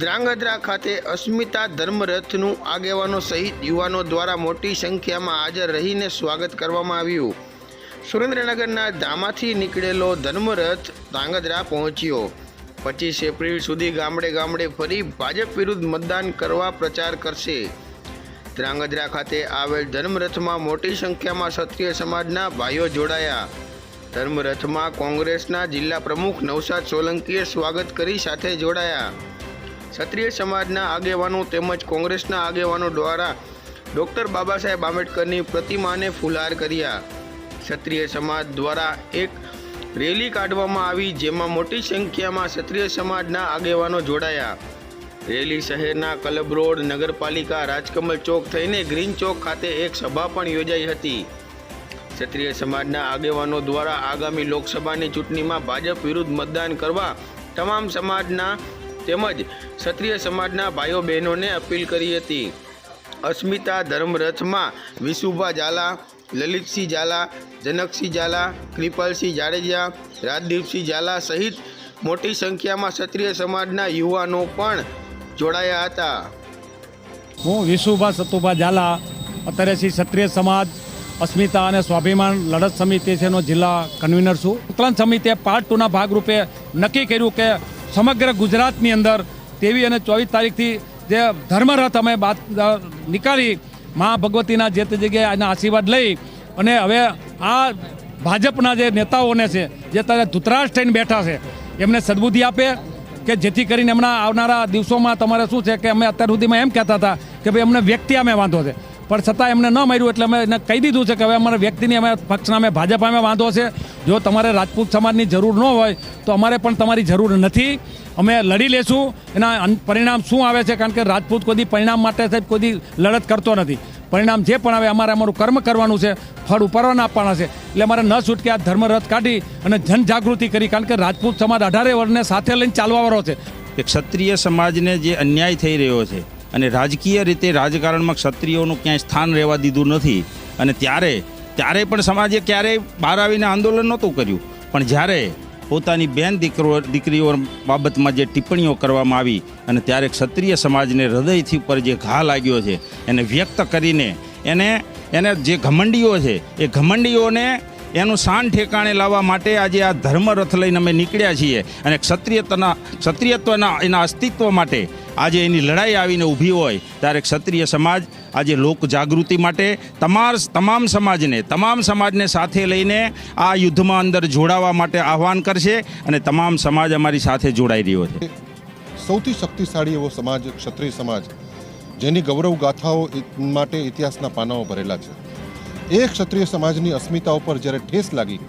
ધ્રાંગધ્રા ખાતે અસ્મિતા ધર્મરથનું આગેવાનો સહિત યુવાનો દ્વારા મોટી સંખ્યામાં હાજર રહીને સ્વાગત કરવામાં આવ્યું. સુરેન્દ્રનગરના ધામાથી નીકળેલો ધર્મરથ ધ્રાંગધ્રા પહોંચ્યો. પચીસ એપ્રિલ સુધી ગામડે ગામડે ફરી ભાજપ વિરુદ્ધ મતદાન કરવા પ્રચાર કરશે. ધ્રાંગધ્રા ખાતે આવેલ ધર્મરથમાં મોટી સંખ્યામાં ક્ષત્રિય સમાજના ભાઈઓ જોડાયા. ધર્મરથમાં કોંગ્રેસના જિલ્લા પ્રમુખ નવસાદ સોલંકીએ સ્વાગત કરી સાથે જોડાયા. ક્ષત્રિય સમાજના આગેવાનો તેમજ કોંગ્રેસના આગેવાનો દ્વારા ડૉક્ટર બાબા સાહેબ આંબેડકરની પ્રતિમાને ફુલહાર કર્યા. ક્ષત્રિય સમાજ દ્વારા એક રેલી કાઢવામાં આવી જેમાં મોટી સંખ્યામાં ક્ષત્રિય સમાજના આગેવાનો જોડાયા. રેલી શહેરના ક્લબ રોડ, નગરપાલિકા, રાજકમલ ચોક થઈને ગ્રીન ચોક ખાતે એક સભા પણ યોજાઈ હતી. ક્ષત્રિય સમાજના આગેવાનો દ્વારા આગામી લોકસભાની ચૂંટણીમાં ભાજપ વિરુદ્ધ મતદાન કરવા તમામ સમાજના તેમજ ક્ષત્રિય સમાજના ભાઈઓ બહેનોને અપીલ કરી હતી. અસ્મિતા ધર્મરથમાં વિશુભા ઝાલા, લલિતસિંહ ઝાલા, જનકસિંહ ઝાલા, કૃપાલસિંહ જાડેજા, રાજદીપસિંહ ઝાલા સહિત મોટી સંખ્યામાં ક્ષત્રિય સમાજના યુવાનો પણ જોડાયા હતા. હું વિશુભા સતુભા ઝાલા, અત્યારે શ્રી ક્ષત્રિય સમાજ, અસ્મિતા અને સ્વાભિમાન લડત સમિતિ છેનો જિલ્લા કન્વીનર છું. ઉત્તરાયણ સમિતિએ પાર્ટ ટુના ભાગરૂપે નક્કી કર્યું કે સમગ્ર ગુજરાતની અંદર તેવી અને ચોવીસ તારીખથી જે ધર્મરથ અમે બાદ નીકાળી મા ભગવતીના જે તે જગ્યાએ એના આશીર્વાદ લઈ અને હવે આ ભાજપના જે નેતાઓને છે, જે તારે ધૂતરાજ થઈને બેઠા છે, એમને સદબુદ્ધિ આપે કે જેથી કરીને હમણાં આવનારા દિવસોમાં તમારે શું છે કે અમે અત્યાર સુધીમાં એમ કહેતા હતા કે ભાઈ અમને વ્યક્તિ અમે વાંધો છે. પણ છતાં એમને ન માર્યું એટલે અમે એને કહી દીધું છે કે હવે અમારે વ્યક્તિની અમે પક્ષના અમે ભાજપ અમે વાંધો છે. જો તમારે રાજપૂત સમાજની જરૂર ન હોય, તો અમારે પણ તમારી જરૂર નથી. અમે લડી લેશું. એના પરિણામ શું આવે છે? કારણ કે રાજપૂત કોઈ પરિણામ માટે સાહેબ કોઈ લડત કરતો નથી. પરિણામ જે પણ આવે અમારે અમારું કર્મ કરવાનું છે, ફળ ઉપાડવાના આપવાના છે. એટલે અમારે ન છૂટકે આ ધર્મરથ કાઢી અને જનજાગૃતિ કરી, કારણ કે રાજપૂત સમાજ અઢારે વર્ણને સાથે લઈને ચાલવાવાળો છે. કે ક્ષત્રિય સમાજને જે અન્યાય થઈ રહ્યો છે અને રાજકીય રીતે રાજકારણમાં ક્ષત્રિયોનું ક્યાંય સ્થાન રહેવા દીધું નથી. અને ત્યારે ત્યારે પણ સમાજે ક્યારેય બહાર આવીને આંદોલન નહોતું કર્યું. પણ જ્યારે પોતાની બેન દીકરો, દીકરીઓ બાબતમાં જે ટિપ્પણીઓ કરવામાં આવી અને ત્યારે ક્ષત્રિય સમાજને હૃદયથી ઉપર જે ઘા લાગ્યો છે, એને વ્યક્ત કરીને એને એને જે ઘમંડીઓ છે, એ ઘમંડીઓને એનું શાન ઠેકાણે લાવવા માટે આજે આ ધર્મરથ લઈને અમે નીકળ્યા છીએ. અને ક્ષત્રિયતાના, ક્ષત્રિયત્વના એના અસ્તિત્વ માટે આજે એની લડાઈ આવીને ઊભી હોય, ત્યારે ક્ષત્રિય સમાજ આજે લોક જાગૃતિ માટે તમાર તમામ સમાજને તમામ સમાજને સાથે લઈને આ યુદ્ધમાં અંદર જોડાવા માટે આહવાન કરશે અને તમામ સમાજ અમારી સાથે જોડાઈ રહ્યો છે. સૌથી શક્તિશાળી એવો સમાજ, ક્ષત્રિય સમાજ, જેની ગૌરવ ગાથાઓ માટે ઇતિહાસના પાનાઓ ભરેલા છે. એ ક્ષત્રિય સમાજની અસ્મિતા ઉપર જ્યારે ઠેસ લાગી,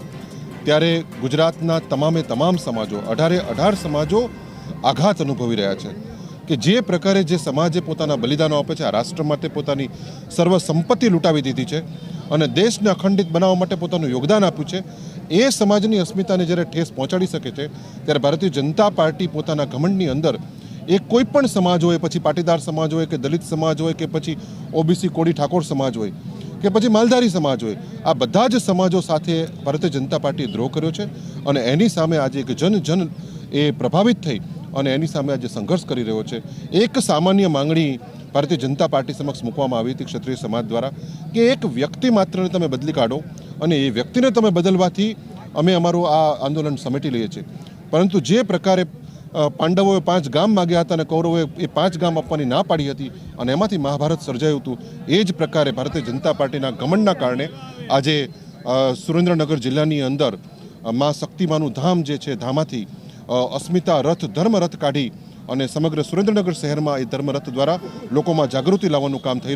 ત્યારે ગુજરાતના તમામે તમામ સમાજો, અઢારે અઢાર સમાજો આઘાત અનુભવી રહ્યા છે. કે જે પ્રકારે જે સમાજે પોતાના બલિદાનો આપે છે, આ રાષ્ટ્ર માટે પોતાની સર્વ સંપત્તિ લૂંટાવી દીધી છે અને દેશને અખંડિત બનાવવા માટે પોતાનું યોગદાન આપ્યું છે, એ સમાજની અસ્મિતાને જ્યારે ઠેસ પહોંચાડી શકે છે, ત્યારે ભારતીય જનતા પાર્ટી પોતાના ઘમંડની અંદર એ કોઈ પણ સમાજ હોય, પછી પાટીદાર સમાજ હોય કે દલિત સમાજ હોય કે પછી ઓબીસી, કોળી ઠાકોર સમાજ હોય કે પછી માલધારી સમાજ હોય, આ બધા જ સમાજો સાથે ભારતીય જનતા પાર્ટીએ દ્રોહ કર્યો છે અને એની સામે આજે એક જન જન એ પ્રભાવિત થઈ અને એની સામે આજે સંઘર્ષ કરી રહ્યો છે. એક સામાન્ય માંગણી ભારતીય જનતા પાર્ટી સમક્ષ મૂકવામાં આવી હતી ક્ષત્રિય સમાજ દ્વારા કે એક વ્યક્તિ માત્રને તમે બદલી કાઢો અને એ વ્યક્તિને તમે બદલવાથી અમે અમારું આ આંદોલન સમેટી લઈએ છીએ. પરંતુ જે પ્રકારે પાંડવોએ પાંચ ગામ માગ્યા હતા અને કૌરવોએ એ પાંચ ગામ આપવાની ના પાડી હતી અને એમાંથી મહાભારત સર્જાયું હતું, એ જ પ્રકારે ભારતીય જનતા પાર્ટીના ગમનના કારણે આજે સુરેન્દ્રનગર જિલ્લાની અંદરમાં શક્તિમાનું ધામ જે છે ધામાથી અસ્મિતા રથ, ધર્મ રથ કાઢી અને સમગ્ર સુરેન્દ્રનગર શહેરમાં એ ધર્મ રથ દ્વારા લોકોમાં જાગૃતિ લાવવાનું કામ થઈ